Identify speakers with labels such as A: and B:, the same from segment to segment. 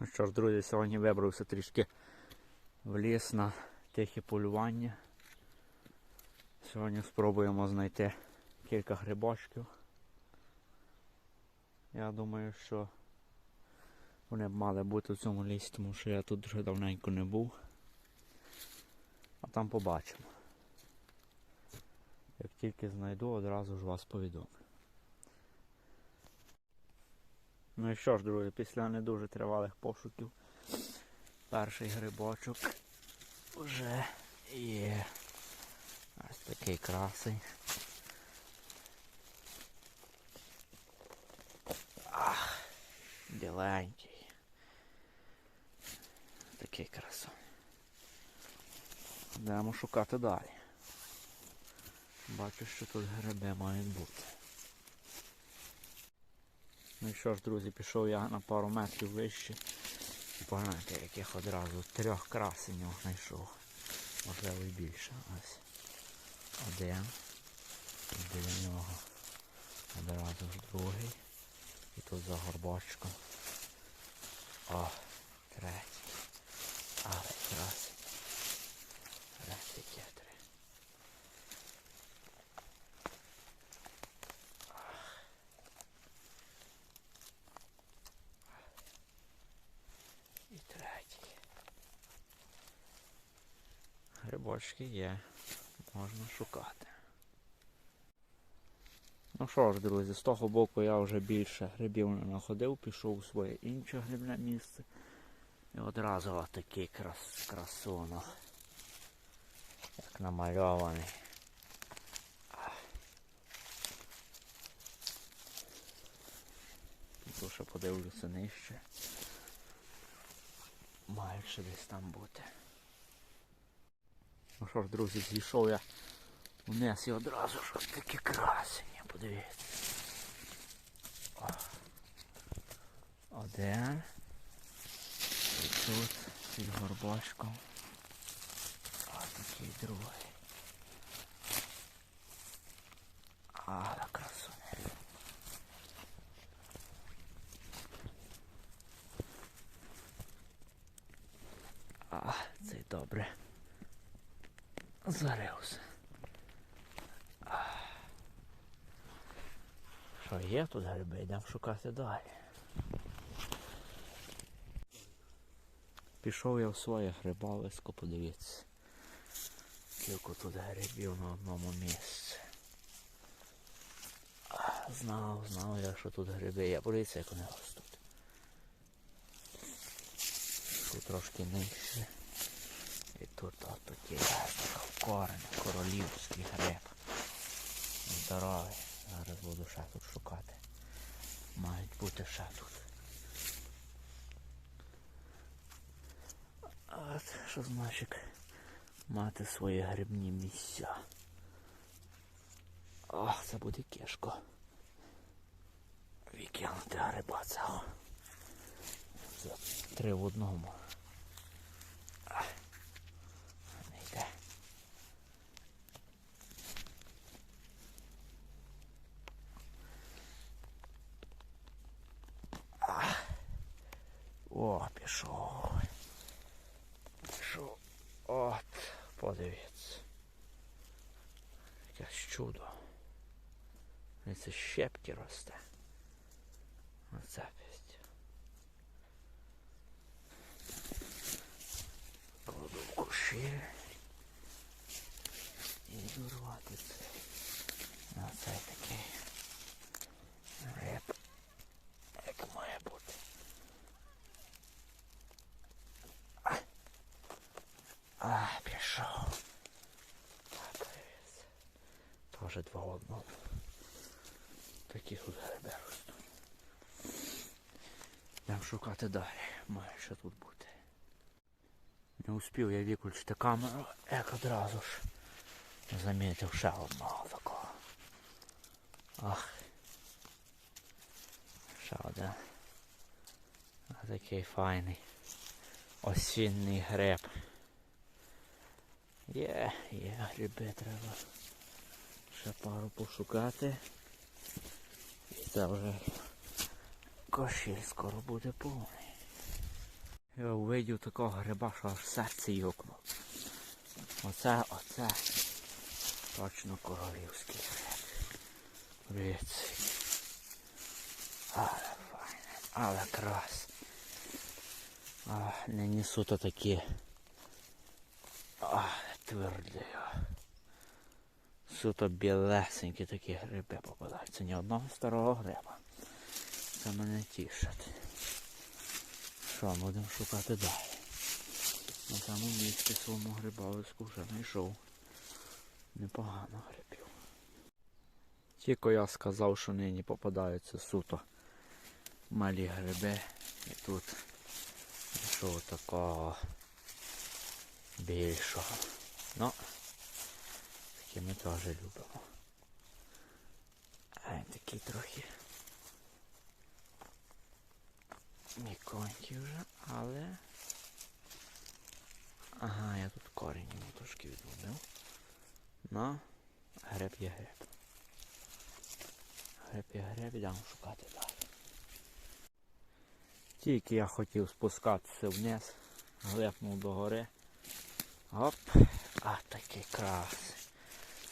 A: Ну що ж, друзі, сьогодні вибрався трішки в ліс на тихе полювання. Сьогодні спробуємо знайти кілька грибочків. Я думаю, що вони б мали бути в цьому лісі, тому що я тут вже давненько не був. А там побачимо. Як тільки знайду, одразу ж вас повідомлю. Ну і що ж, друзі, після не дуже тривалих пошуків перший грибочок вже є. Ось такий красий. Ах, біленький. Такий красун. Йдемо шукати далі. Бачу, що тут гриби мають бути. Ну що ж, друзі, пішов я на пару метрів вище. І погляньте, яких одразу трьох красенів знайшов. Можливо і більше. Ось. Один. Біля нього. Одразу ж другий. І тут за горбочком. О, третій. Але красень. Третій три. І третій. Грибочки є. Можна шукати. Ну що ж, друзі, з того боку я вже більше грибів не знаходив, пішов у своє інше грибне місце. І одразу отакий крас, красунок. Як намальований. Тут ще подивлюся нижче. Має десь там бути. Ну що ж, друзі, зійшов я вниз і одразу ж ось такі красені, подивіться. Один. І тут під горбочком. А такий другий. Але красуня. А, цей добре. Зарився. Що є тут гриби? Йдемо шукати далі. Пішов я в своє грибалисько, подивіться. Скільки тут грибів на одному місці. Знав, знав я, що тут гриби є. Подивіться, як вони ростуть. Тут трошки нижче. І тут от такий корень, королівський гриб. Здоровий. Зараз буду ще тут шукати. Мають бути ще тут. От що значить мати свої грибні місця. Ох, це буде кішко. Викинути гриба цього. За три в одному. О, пішов. Пішов. От, подивіться. Якесь чудо. І Це щепки росте. Оце пість. Кладу в куші. І йду рвати це. Оце такий А. Тоже два в одному. Такі тут гриби ростуть. Йдемо шукати далі. Має що тут бути. Не успів я виключити камеру, як одразу ж замітив ще одного такого. Ах. Ще один. А такий файний осінній гриб. Є, є, гриби треба. Ще пару пошукати. І це вже кошіль скоро буде повний. Я увидів такого гриба, що аж серце юкнуло. Оце, оце. Точно королівський гриб. Дивіться. Але файне, але крас. А, не несу то такі. А, тверді. Суто білесенькі такі гриби попадаються. Ні одного старого гриба. Це мене тішить. Що, будемо шукати далі. На цьому місці своєму грибовиську вже знайшов. Непогано грибів. Тільки я сказав, що нині попадаються суто малі гриби. І тут знайшов такого більшого. Ну, такі ми теж любимо. А він такий трохи міконький вже, але... Ага, я тут корінь йому трошки відломив. Ну, греб є греб. Греб є греб, йдемо шукати далі. Тільки я хотів спускатися вниз, глепнув до гори. Оп, а такий крас.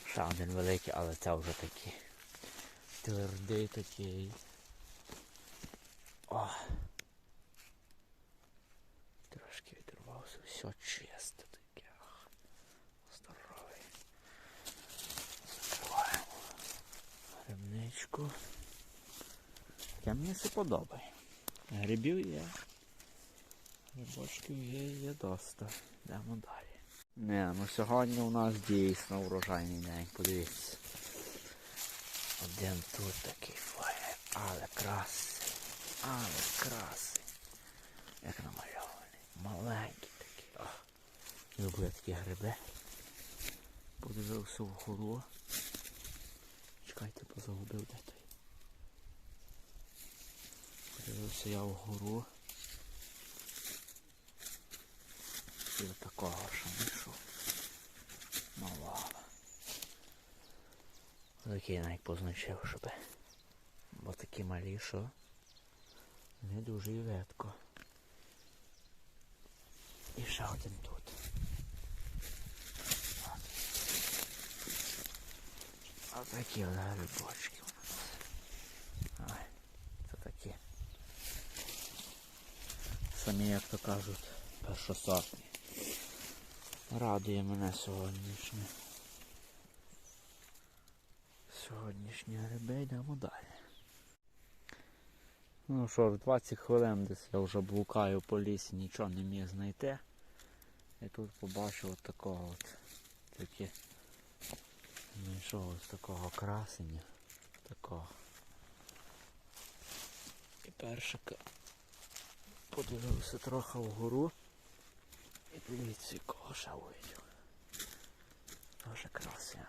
A: Ще один великий, але це вже такий твердий такий. О! Трошки відірвався, все чисте таке. Здоровий. Закриваємо грибничку. Таке мені все подобає. Грибів є. Грибочків є, є доста. Йдемо далі. Не, ну сьогодні у нас дійсно урожайний день, подивіться. Один тут такий файний, але красий, але красий. Як намальований. Маленький такий. О, люблю такі гриби. Подивився вгору. Чекайте, позагубив де той. Подивився я вгору. До такого що знайшов. Малого. Такий навіть позначив, щоб. Бо такі малі, що не дуже і ветко. І ще один тут. А такі от грибочки у нас. Ай, це такі. Самі, як то кажуть, першосортні. Радує мене сьогоднішнє. Сьогоднішні гриби йдемо далі. Ну що ж, 20 хвилин десь я вже блукаю по лісі, нічого не міг знайти. І тут побачив от такого от такі знайшов ось такого красення. Такого. І першика подивився трохи вгору. Дивіться, ще увидів. Дуже красивий.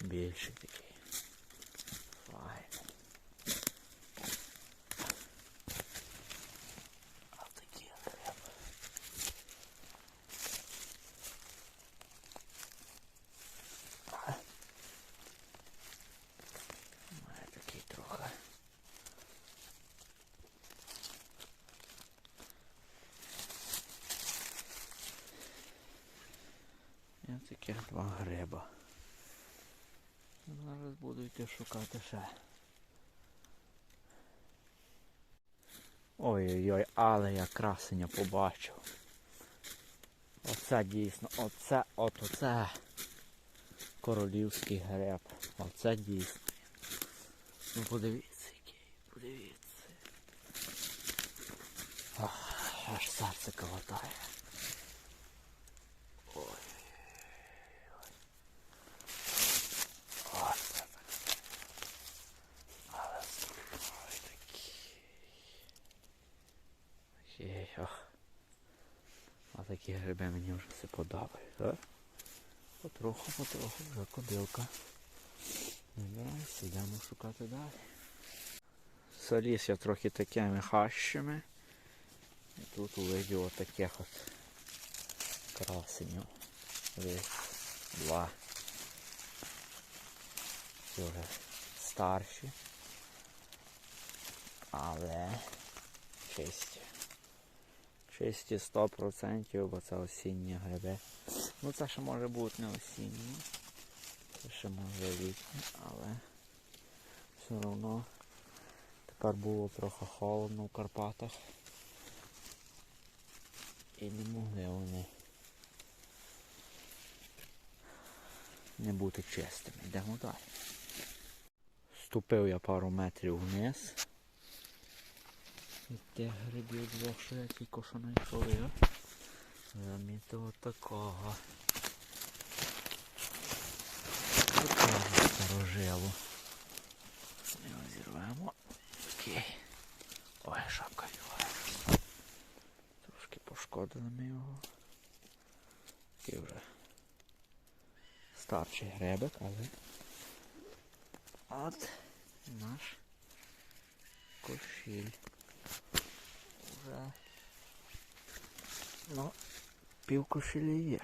A: Більший такий. Файний. А такі гриби. Має такий трохи. І таких два гриба. Зараз буду йти шукати ще. Ой-ой-ой, але я красення побачив. Оце дійсно, оце, от оце королівський греб. Оце дійсно. Ну подивіться який, подивіться. Ах, аж серце колотає. Ой. Ось це так. Але здоровий такий. Такий, ох. А такі гриби мені вже все подобають. Потроху, потроху вже кобилка. Набирайся, йдемо шукати далі. Заліз я трохи такими хащами. І тут увидів отаких от красенів. Два. Ці вже старші. Але чисті. Чисті 100%, бо це осінні гриби. Ну це ще може бути не осінні. Це ще може літні, але все одно тепер було трохи холодно в Карпатах. І не могли вони не бути чистими. Йдемо далі. Ступив я пару метрів вниз. Від грибів двох, що я тільки що знайшов я. Такого. Такого старожилу. Його зірвемо. Окей. Ой, шапка його. Трошки пошкодили ми його. Такий вже старший гребик, але от наш кошіль. Уже ну, пів кошелі є.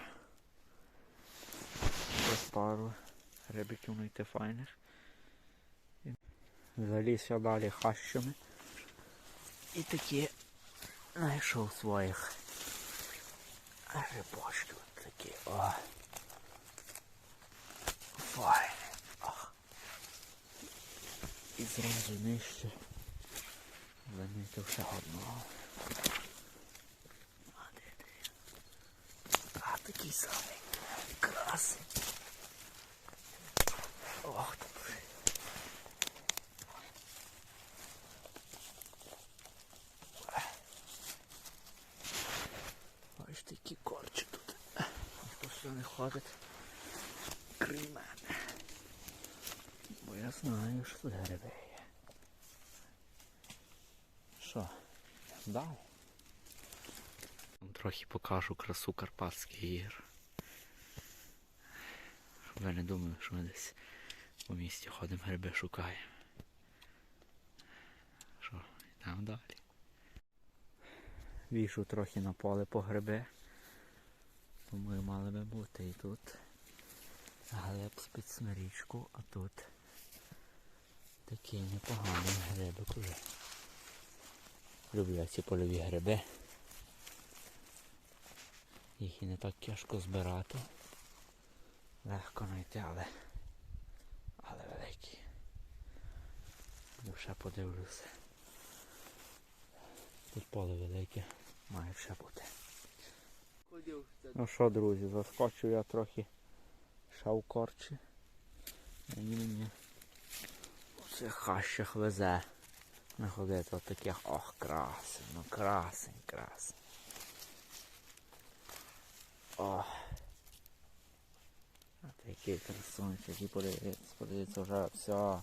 A: Пару гребиків знайти файних. І Заліз я далі хащами. І такі знайшов своїх грибочків. Такі, о. Файні. Ох. І зразу нижче замітив ще одного. А де? А такий самий красий. Ох ти. Ось такі корчі тут. Сюди не ходить. Крім мене. Бо я знаю, що тут гриби. Що? Далі? Трохи покажу красу Карпатських гір. Щоб ви не думали, що ми десь у місті ходимо гриби шукаємо. Що, йдемо далі. Вішу трохи на поле по гриби. Думаю, мали би бути і тут. Глеб з-під смирічку, а тут такий непоганий грибик уже. Люблю ці польові гриби. Їх і не так тяжко збирати. Легко знайти, але але великі. Ще подивлюся. Тут поле велике, має ще бути. Ну що, друзі, заскочив я трохи ще. Мені мені у цих хащах везе. Не ходити от ох, красень, ну красень, красень. Ох. От який красунчик, який подивіться, подивіться вже все.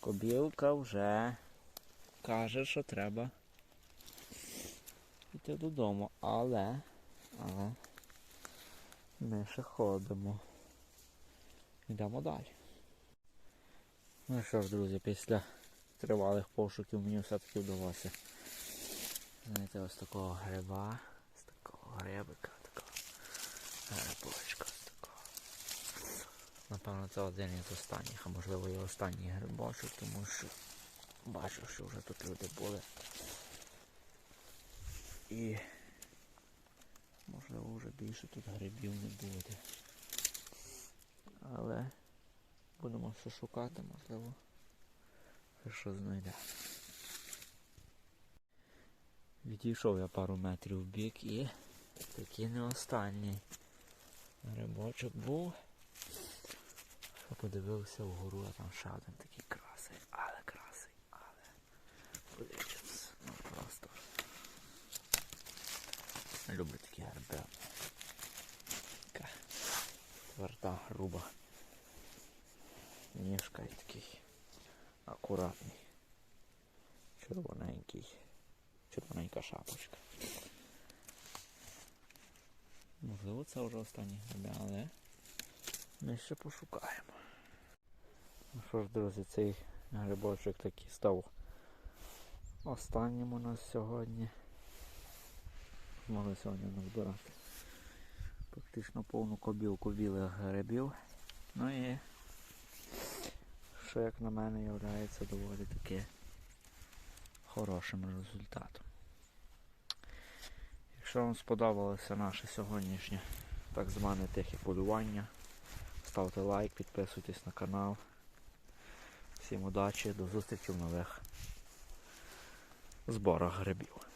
A: Кобілка вже каже, що треба йти додому, але, але ми ще ходимо. Йдемо далі. Ну що ж, друзі, після тривалих пошуків мені все-таки вдалося. Знаєте, ось такого гриба, з такого грибика, такого грибочка, з такого. Напевно, це один із останніх, а можливо і останній грибочок, тому що бачу, що вже тут люди були. І можливо вже більше тут грибів не буде. Але будемо ще шукати, можливо, що знайде. Відійшов я пару метрів в бік і такий не останній грибочок був. Що подивився вгору, а там ще один такий красий, але красий, але подивіться, ну просто. Люблю такі гриби. Така тверда, груба. Ніжка і такий акуратний. Червоненький. Червоненька шапочка. Можливо, це вже останні гриби, але ми ще пошукаємо. Ну що ж, друзі, цей грибочок такий став останнім у нас сьогодні. Змогли сьогодні назбирати практично повну кобілку білих грибів. Ну і що як на мене є доволі таки хорошим результатом. Якщо вам сподобалося наше сьогоднішнє так зване тихе полювання, ставте лайк, підписуйтесь на канал. Всім удачі, до зустрічі в нових зборах грибів.